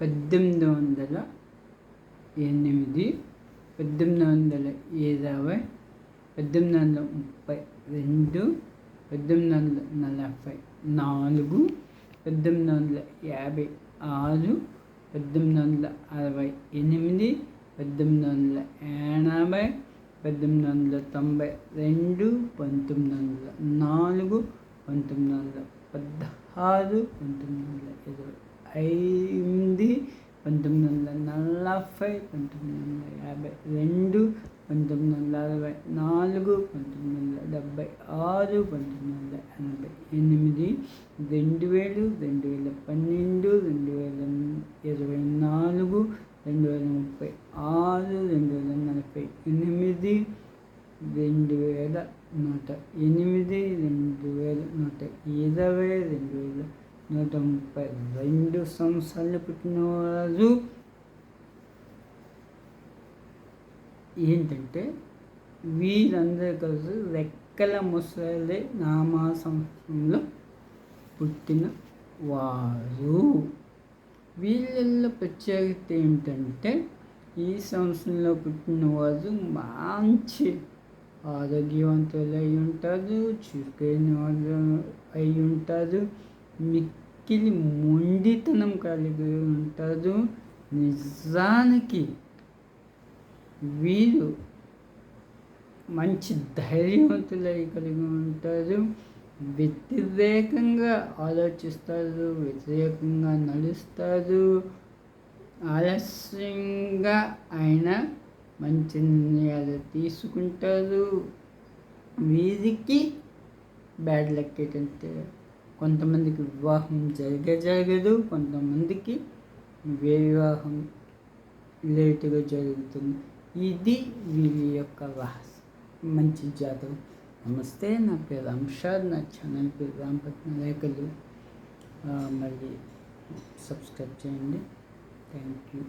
పద్దెనిమిది వందల ఎనిమిది పద్దెనిమిది వందల ఇరవై పద్దెనిమిది వందల ముప్పై రెండు పద్దెనిమిది వందల నలభై నాలుగు పద్దెనిమిది వందల యాభై ఆరు పద్దెనిమిది వందల అరవై ఎనిమిది పద్దెనిమిది వందల ఎనభై పద్దెనిమిది వందల తొంభై రెండు పంతొమ్మిది వందల నాలుగు పంతొమ్మిది వందల పదహారు పంతొమ్మిది వందల ఇరవై ఐదు పంతొమ్మిది వందల నలభై పంతొమ్మిది వందల యాభై రెండు పంతొమ్మిది వందల అరవై నాలుగు పంతొమ్మిది వందల డెబ్భై ఆరు పంతొమ్మిది వందల ఎనభై ఎనిమిది రెండు వేలు రెండు వేల పన్నెండు రెండు వేల ఇరవై నాలుగు రెండు వేల ముప్పై ఆరు రెండు వేల నలభై ఎనిమిది రెండు వేల నూట ఎనిమిది రెండు వేల నూట ఇరవై రెండు వేల నూట ముప్పై రెండు సంవత్సరాలు పుట్టినవారు ఏంటంటే వీరందరూ కలిసి రెక్కల ముసలి నామా సంవత్సరంలో పుట్టిన వారు. వీళ్ళల్లో ప్రత్యేకత ఏంటంటే ఈ సంవత్సరంలో పుట్టిన వారు మంచి ఆరోగ్యవంతులు అయి ఉంటారు చురుకైన వాళ్ళు అయి ఉంటారు మిక్కిలి మొండితనం కలిగి ఉంటారు నిజానికి వీరు మంచి ధైర్యవంతులై కలిగి ఉంటారు. వ్యతిరేకంగా ఆలోచిస్తారు వ్యతిరేకంగా నడుస్తారు. ఆలస్యంగా ఆయన మంచి నిర్ణయాలు తీసుకుంటారు. వీరికి బ్యాడ్ లక్ ఏంటంటే కొంతమందికి వివాహం జరిగే జరగదు కొంతమందికి వివాహం లేటుగా జరుగుతుంది. ఇది వీరి యొక్క రహస్యం. మంచి జాతకం. నమస్తే నా పేరు అంషాద్ నా ఛానల్ పేరు రాంపట్న లేఖలు మళ్ళీ సబ్స్క్రైబ్ చేయండి. Thank you.